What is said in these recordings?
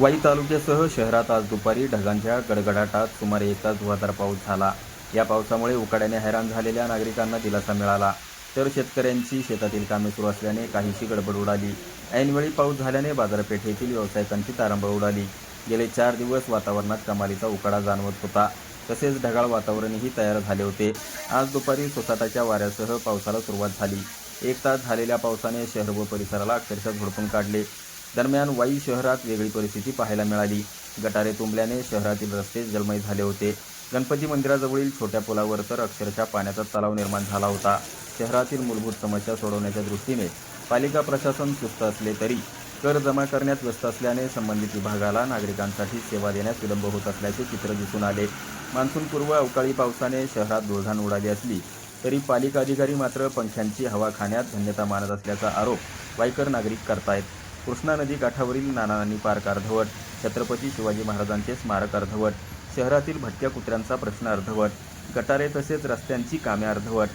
वाई तालुक्यासह शहरात आज दुपारी ढगांच्या गडगडाटात सुमारे एक तास जोरदार पाऊस झाला. या पावसामुळे उकाड्याने हैराण झालेल्या नागरिकांना दिलासा मिळाला. तर शेतकऱ्यांची शेतातील कामे सुरू असल्याने काहीशी गडबड उडाली. ऐनवेळी पाऊस झाल्याने बाजारपेठेतील व्यावसायिकांची तारांबळ उडाली. गेले चार दिवस वातावरणात कमालीचा उकाडा जाणवत होता. तसेच ढगाळ वातावरणही तयार झाले होते. आज दुपारी सोसाटाच्या वाऱ्यासह पावसाला सुरुवात झाली. एक तास झालेल्या पावसाने शहर व परिसराला अक्षरशः झोडपून काढले. दरम्यान वाई शहरात वेगळी परिस्थिती पाहायला मिळाली. गटारे तुंबल्याने शहरातील रस्ते जलमय झाले होते. गणपती मंदिराजवळील छोट्या पुलावर तर अक्षरशः पाण्याचा तलाव निर्माण झाला होता. शहरातील मूलभूत समस्या सोडवण्याच्या दृष्टीने पालिका प्रशासन सुस्त असले तरी कर जमा करण्यात व्यस्त असल्याने संबंधित विभागाला नागरिकांसाठी सेवा देण्यास विलंब होत असल्याचे चित्र दिसून आले. मान्सूनपूर्व अवकाळी पावसाने शहरात धुळधाण उडाली असली तरी पालिका अधिकारी मात्र पंख्यांची हवा खाण्यात धन्यता मानत असल्याचा आरोप वायकर नागरिक करतायत. कृष्णा नदी काठावरील नानानी पार्क अर्धवट. छत्रपती शिवाजी महाराजांचे स्मारक अर्धवट. शहरातील भटक्या कुत्र्यांचा प्रश्न अर्धवट. गटारे तसेच रस्त्यांची कामे अर्धवट.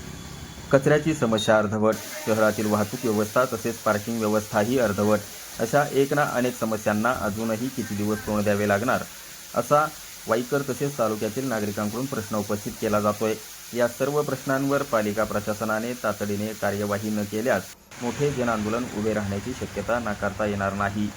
कचऱ्याची समस्या अर्धवट. शहरातील वाहतूक व्यवस्था तसेच पार्किंग व्यवस्थाही अर्धवट. अशा एक ना अनेक समस्यांना अजूनही किती दिवस तोंड द्यावे लागणार? असा वाईकर तसेच तालुक्यातील नागरिकांकडून प्रश्न उपस्थित केला जातोय. या सर्व प्रश्नांवर पालिका प्रशासनाने तातडीने कार्यवाही न केल्यास मोठे जनआंदोलन उभे राहण्याची शक्यता नाकारता येणार नाही.